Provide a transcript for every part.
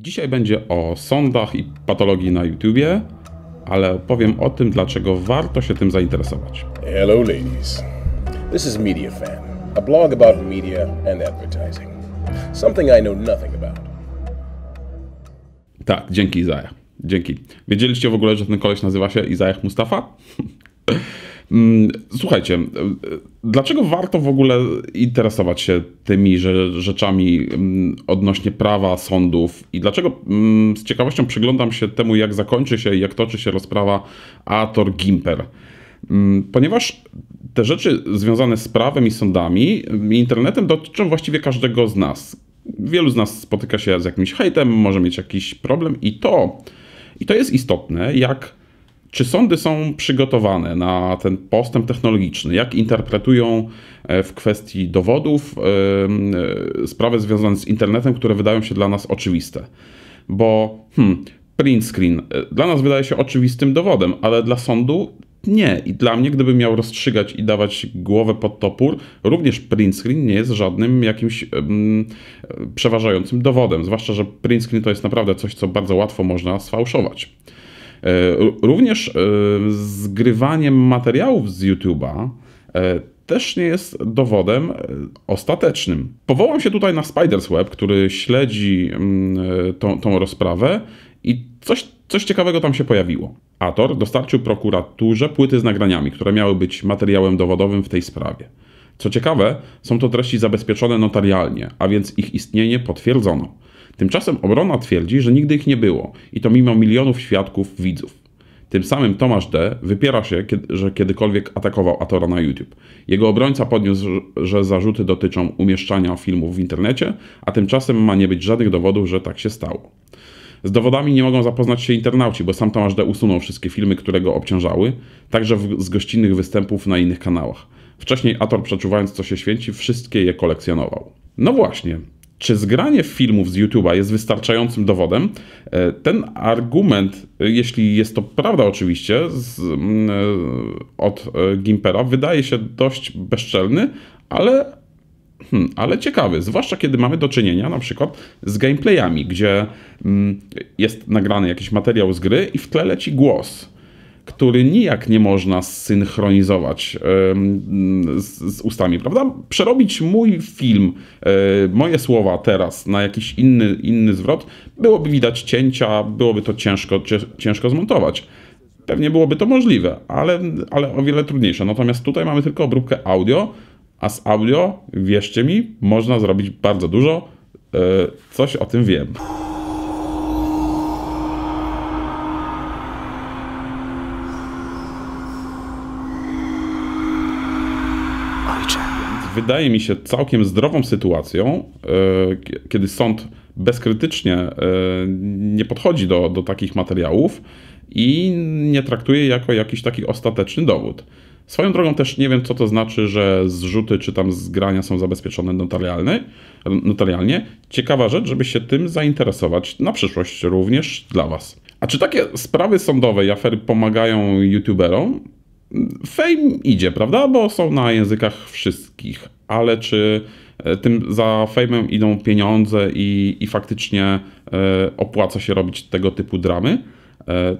Dzisiaj będzie o sądach i patologii na YouTubie, ale powiem o tym, dlaczego warto się tym zainteresować. Hello, ladies. This is Media Fan, a blog about media and advertising. Something I know nothing about. Tak, dzięki Izajach. Dzięki. Wiedzieliście w ogóle, że ten koleś nazywa się Izajach Mustafa? Mm, słuchajcie, dlaczego warto w ogóle interesować się tymi rzeczami mm, odnośnie prawa sądów i dlaczego mm, z ciekawością przyglądam się temu, jak zakończy się i jak toczy się rozprawa Ator Gimper? Ponieważ te rzeczy związane z prawem i sądami i internetem dotyczą właściwie każdego z nas. Wielu z nas spotyka się z jakimś hejtem, może mieć jakiś problem i to, i to jest istotne, jak czy sądy są przygotowane na ten postęp technologiczny? Jak interpretują e, w kwestii dowodów e, sprawy związane z internetem, które wydają się dla nas oczywiste? Bo hmm, print screen e, dla nas wydaje się oczywistym dowodem, ale dla sądu nie. I dla mnie, gdybym miał rozstrzygać i dawać głowę pod topór, również print screen nie jest żadnym jakimś przeważającym dowodem. Zwłaszcza, że print screen to jest naprawdę coś, co bardzo łatwo można sfałszować. E, również e, zgrywaniem materiałów z YouTube'a e, też nie jest dowodem ostatecznym. Powołam się tutaj na Spiders Web, który śledzi mm, tą, tą rozprawę i coś, coś ciekawego tam się pojawiło. Ator dostarczył prokuraturze płyty z nagraniami, które miały być materiałem dowodowym w tej sprawie. Co ciekawe, są to treści zabezpieczone notarialnie, a więc ich istnienie potwierdzono. Tymczasem obrona twierdzi, że nigdy ich nie było i to mimo milionów świadków, widzów. Tym samym Tomasz D. wypiera się, że kiedykolwiek atakował Atora na YouTube. Jego obrońca podniósł, że zarzuty dotyczą umieszczania filmów w internecie, a tymczasem ma nie być żadnych dowodów, że tak się stało. Z dowodami nie mogą zapoznać się internauci, bo sam Tomasz D. usunął wszystkie filmy, które go obciążały, także z gościnnych występów na innych kanałach. Wcześniej Ator, przeczuwając co się święci, wszystkie je kolekcjonował. No właśnie, czy zgranie filmów z YouTube'a jest wystarczającym dowodem? E, ten argument, e, jeśli jest to prawda oczywiście, z, mm, e, od Gimpera, wydaje się dość bezczelny, ale, hmm, ale ciekawy. Zwłaszcza kiedy mamy do czynienia na przykład z gameplayami, gdzie mm, jest nagrany jakiś materiał z gry i w tle leci głos który nijak nie można zsynchronizować z, z, ustami, prawda? Przerobić mój film, e, moje słowa teraz na jakiś inny, inny zwrot, byłoby widać cięcia, byłoby to ciężko, ciężko zmontować. Pewnie byłoby to możliwe, ale, ale o wiele trudniejsze. Natomiast tutaj mamy tylko obróbkę audio, a z audio, wierzcie mi, można zrobić bardzo dużo. E, coś o tym wiem. Wydaje mi się całkiem zdrową sytuacją, e, kiedy sąd bezkrytycznie e, nie podchodzi do, do takich materiałów i nie traktuje jako jakiś taki ostateczny dowód. Swoją drogą też nie wiem, co to znaczy, że zrzuty czy tam zgrania są zabezpieczone notarialnie. notarialnie. Ciekawa rzecz, żeby się tym zainteresować na przyszłość również dla Was. A czy takie sprawy sądowe i afery pomagają youtuberom? Fame idzie, prawda? Bo są na językach wszystkich, ale czy e, tym za fejmem idą pieniądze i, i faktycznie e, opłaca się robić tego typu dramy? E,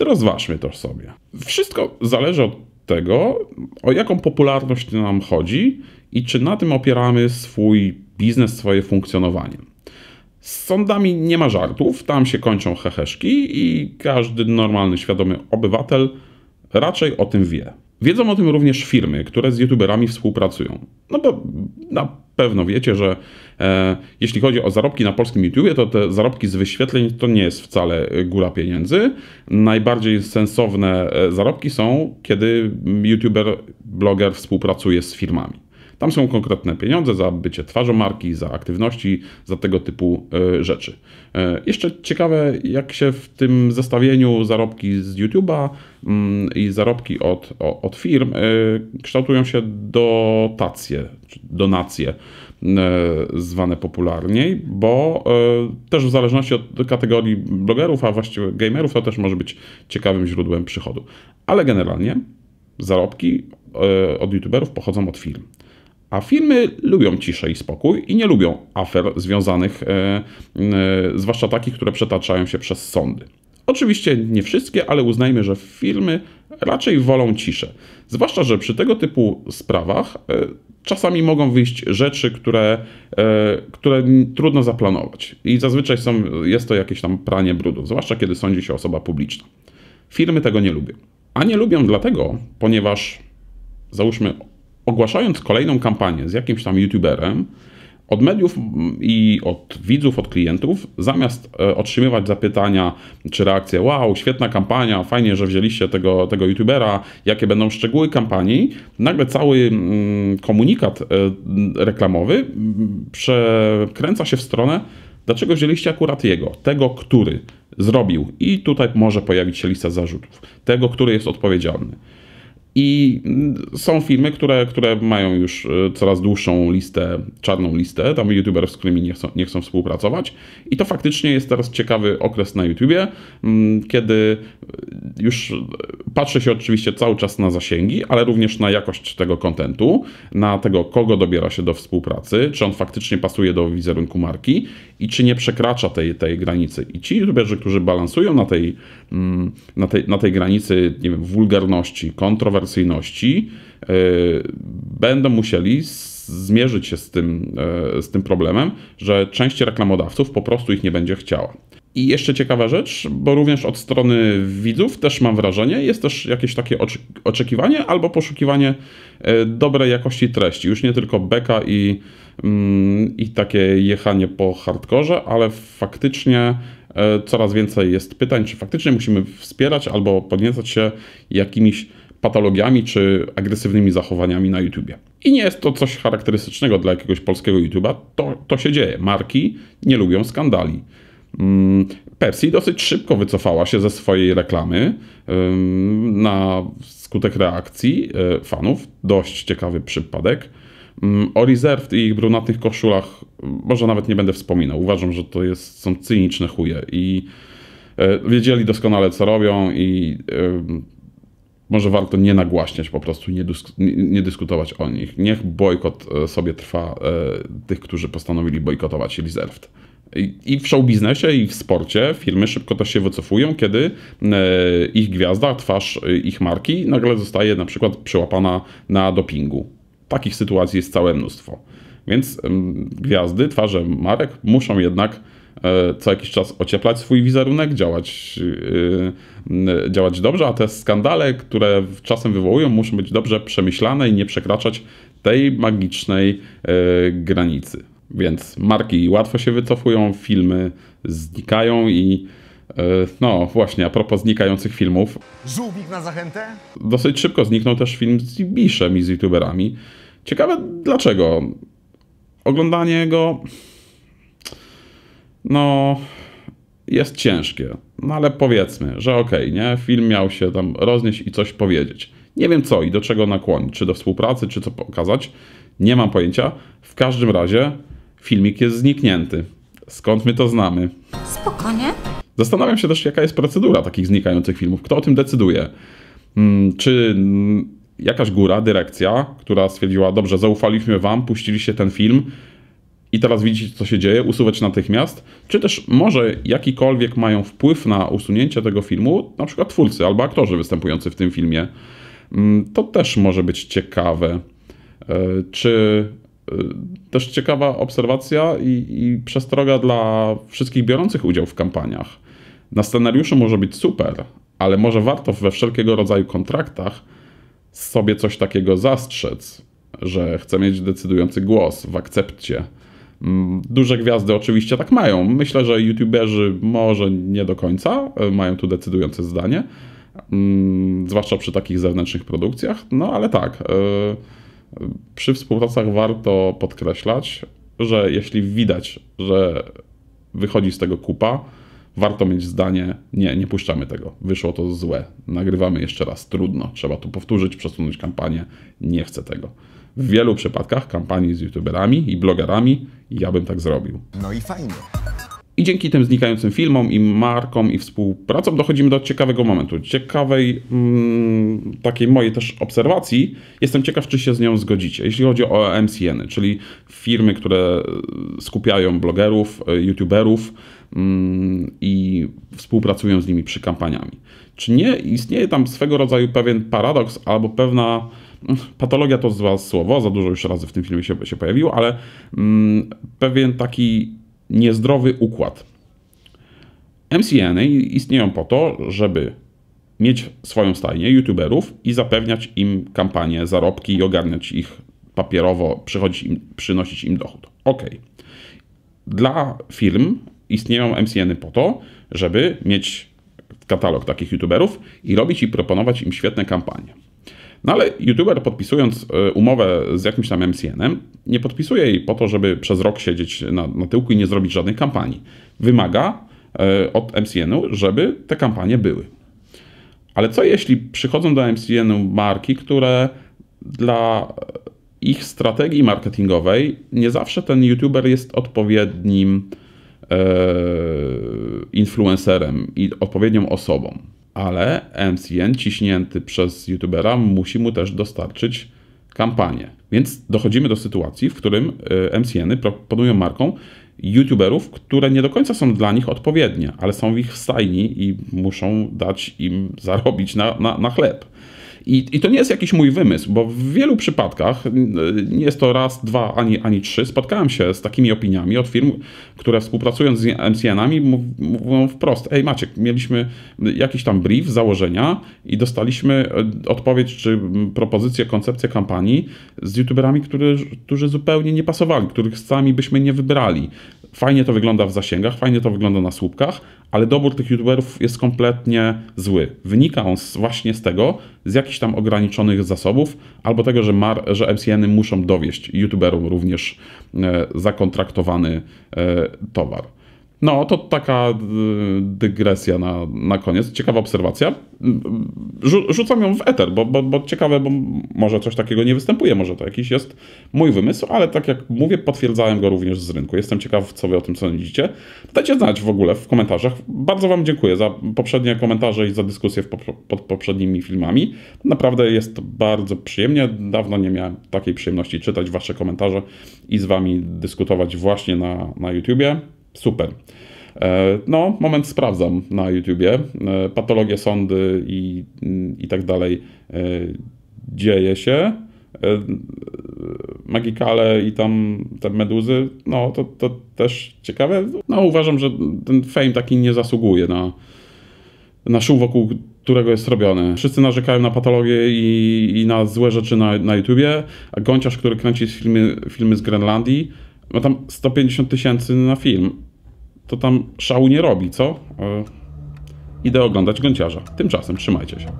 rozważmy to sobie. Wszystko zależy od tego, o jaką popularność nam chodzi i czy na tym opieramy swój biznes, swoje funkcjonowanie. Z sądami nie ma żartów, tam się kończą heheszki i każdy normalny, świadomy obywatel raczej o tym wie. Wiedzą o tym również firmy, które z youtuberami współpracują. No bo na pewno wiecie, że e, jeśli chodzi o zarobki na polskim YouTubie, to te zarobki z wyświetleń to nie jest wcale góra pieniędzy. Najbardziej sensowne e, zarobki są, kiedy YouTuber, bloger współpracuje z firmami. Tam są konkretne pieniądze za bycie twarzą marki, za aktywności, za tego typu e, rzeczy. E, jeszcze ciekawe, jak się w tym zestawieniu zarobki z YouTube'a mm, i zarobki od, od firm e, kształtują się dotacje, czy donacje zwane popularniej, bo też w zależności od kategorii blogerów, a właściwie gamerów, to też może być ciekawym źródłem przychodu. Ale generalnie zarobki od youtuberów pochodzą od firm A firmy lubią ciszę i spokój i nie lubią afer związanych, e, e, zwłaszcza takich, które przetaczają się przez sądy. Oczywiście nie wszystkie, ale uznajmy, że firmy raczej wolą ciszę. Zwłaszcza, że przy tego typu sprawach e, czasami mogą wyjść rzeczy, które, e, które trudno zaplanować. I zazwyczaj są, jest to jakieś tam pranie brudów, zwłaszcza kiedy sądzi się osoba publiczna. Firmy tego nie lubią. A nie lubią dlatego, ponieważ załóżmy, ogłaszając kolejną kampanię z jakimś tam youtuberem, od mediów i od widzów, od klientów, zamiast e, otrzymywać zapytania czy reakcje, wow, świetna kampania, fajnie, że wzięliście tego, tego youtubera, jakie będą szczegóły kampanii, nagle cały mm, komunikat e, reklamowy przekręca się w stronę, dlaczego wzięliście akurat jego, tego, który zrobił. I tutaj może pojawić się lista zarzutów, tego, który jest odpowiedzialny. I są firmy, które, które mają już e, coraz dłuższą listę, czarną listę, tam youtuberów, z którymi nie chcą, nie chcą współpracować. I to faktycznie jest teraz ciekawy okres na YouTubie, mm, kiedy już patrzy się oczywiście cały czas na zasięgi, ale również na jakość tego kontentu, na tego, kogo dobiera się do współpracy, czy on faktycznie pasuje do wizerunku marki i czy nie przekracza tej, tej granicy. I ci youtuberzy, którzy balansują na tej, mm, na tej, na tej granicy nie wiem, wulgarności, kontrowersyjności, yy, będą musieli zmierzyć się z tym, yy, z tym problemem, że część reklamodawców po prostu ich nie będzie chciała. I jeszcze ciekawa rzecz, bo również od strony widzów też mam wrażenie, jest też jakieś takie oczekiwanie albo poszukiwanie e, dobrej jakości treści. Już nie tylko beka i, mm, i takie jechanie po hardkorze, ale faktycznie e, coraz więcej jest pytań, czy faktycznie musimy wspierać albo podniecać się jakimiś patologiami czy agresywnymi zachowaniami na YouTubie. I nie jest to coś charakterystycznego dla jakiegoś polskiego YouTuba, to, to się dzieje. Marki nie lubią skandali. Mm, Pepsi dosyć szybko wycofała się ze swojej reklamy na skutek reakcji e, fanów. Dość ciekawy przypadek. Mm, o Reserved i ich brunatnych koszulach może nawet nie będę wspominał. Uważam, że to jest, są cyniczne chuje i e, wiedzieli doskonale co robią i może warto nie nagłaśniać po prostu, nie, nie, dyskutować o nich. Niech bojkot e, sobie trwa tych, którzy postanowili bojkotować Reserved. I w show biznesie, i w sporcie firmy szybko też się wycofują, kiedy e, ich gwiazda, twarz e, ich marki nagle zostaje na przykład przyłapana na dopingu. Takich sytuacji jest całe mnóstwo. Więc gwiazdy, twarze marek muszą jednak e, co jakiś czas ocieplać swój wizerunek, działać, działać dobrze, a te skandale, które czasem wywołują, muszą być dobrze przemyślane i nie przekraczać tej magicznej granicy. Więc marki łatwo się wycofują, filmy znikają i e, no właśnie, a propos znikających filmów. Żółwik na zachętę? Dosyć szybko zniknął też film z Biszem i z youtuberami. Ciekawe dlaczego. Oglądanie go no jest ciężkie. No ale powiedzmy, że okej, okay, nie? Film miał się tam roznieść i coś powiedzieć. Nie wiem co i do czego nakłonić, czy do współpracy, czy co pokazać. Nie mam pojęcia. W każdym razie filmik jest zniknięty. Skąd my to znamy? Spokojnie. Zastanawiam się też, jaka jest procedura takich znikających filmów. Kto o tym decyduje? Hmm, czy mm, jakaś góra, dyrekcja, która stwierdziła, dobrze, zaufaliśmy wam, puściliście ten film i teraz widzicie, co się dzieje, usuwać natychmiast? Czy też może jakikolwiek mają wpływ na usunięcie tego filmu, na przykład twórcy albo aktorzy występujący w tym filmie? Hmm, to też może być ciekawe. E, czy Y, też ciekawa obserwacja i, i przestroga dla wszystkich biorących udział w kampaniach. Na scenariuszu może być super, ale może warto we wszelkiego rodzaju kontraktach sobie coś takiego zastrzec, że chcę mieć decydujący głos w akcepcie. Mm, duże gwiazdy oczywiście tak mają. Myślę, że youtuberzy może nie do końca y, mają tu decydujące zdanie, mm, zwłaszcza przy takich zewnętrznych produkcjach, no ale tak. Yy, przy współpracach warto podkreślać, że jeśli widać, że wychodzi z tego kupa, warto mieć zdanie, nie, nie puszczamy tego, wyszło to złe, nagrywamy jeszcze raz, trudno, trzeba tu powtórzyć, przesunąć kampanię, nie chcę tego. W wielu przypadkach kampanii z youtuberami i blogerami ja bym tak zrobił. No i fajnie. I dzięki tym znikającym filmom i markom i współpracom dochodzimy do ciekawego momentu, ciekawej mm, takiej mojej też obserwacji. Jestem ciekaw, czy się z nią zgodzicie. Jeśli chodzi o MCN, czyli firmy, które skupiają blogerów, youtuberów mm, i współpracują z nimi przy kampaniami. Czy nie istnieje tam swego rodzaju pewien paradoks albo pewna patologia to złe słowo, za dużo już razy w tym filmie się, się pojawiło, ale mm, pewien taki niezdrowy układ. MCN istnieją po to, żeby mieć swoją stajnię youtuberów i zapewniać im kampanię, zarobki i ogarniać ich papierowo, im, przynosić im dochód. Ok. Dla firm istnieją MCN po to, żeby mieć katalog takich youtuberów i robić i proponować im świetne kampanie. No ale youtuber podpisując e, umowę z jakimś tam MCN-em, nie podpisuje jej po to, żeby przez rok siedzieć na, na tyłku i nie zrobić żadnej kampanii. Wymaga e, od MCN-u, żeby te kampanie były. Ale co jeśli przychodzą do MCN-u marki, które dla ich strategii marketingowej nie zawsze ten youtuber jest odpowiednim e, influencerem i odpowiednią osobą ale MCN ciśnięty przez youtubera musi mu też dostarczyć kampanię. Więc dochodzimy do sytuacji, w którym y, MCN-y proponują markom youtuberów, które nie do końca są dla nich odpowiednie, ale są w ich stajni i muszą dać im zarobić na, na, na chleb. I, I to nie jest jakiś mój wymysł, bo w wielu przypadkach, nie jest to raz, dwa, ani, ani trzy, spotkałem się z takimi opiniami od firm, które współpracując z MCN-ami mówią wprost, ej Maciek, mieliśmy jakiś tam brief, założenia i dostaliśmy e, odpowiedź czy propozycję, koncepcję kampanii z youtuberami, który, którzy zupełnie nie pasowali, których sami byśmy nie wybrali. Fajnie to wygląda w zasięgach, fajnie to wygląda na słupkach, ale dobór tych youtuberów jest kompletnie zły. Wynika on właśnie z tego, z jakichś tam ograniczonych zasobów, albo tego, że, mar, że MCN-y muszą dowieść youtuberom również e, zakontraktowany e, towar. No, to taka y, dygresja na, na koniec. Ciekawa obserwacja. Rzu, rzucam ją w eter, bo, bo, bo ciekawe, bo może coś takiego nie występuje, może to jakiś jest mój wymysł, ale tak jak mówię, potwierdzałem go również z rynku. Jestem ciekaw, co wy o tym sądzicie. Dajcie znać w ogóle w komentarzach. Bardzo wam dziękuję za poprzednie komentarze i za dyskusję w, pod poprzednimi filmami. Naprawdę jest to bardzo przyjemnie. Dawno nie miałem takiej przyjemności czytać wasze komentarze i z wami dyskutować właśnie na, na YouTubie. Super. E, no, moment sprawdzam na YouTubie. E, patologie sądy i, i tak dalej e, dzieje się. Magikale i tam te meduzy, no to, to też ciekawe. No uważam, że ten fame taki nie zasługuje na, na szum wokół którego jest robiony. Wszyscy narzekają na patologię i, i na złe rzeczy na, na YouTubie, a Gąciarz, który kręci filmy, filmy z Grenlandii, ma tam 150 tysięcy na film to tam szału nie robi, co? E, idę oglądać gąciarza. Tymczasem trzymajcie się.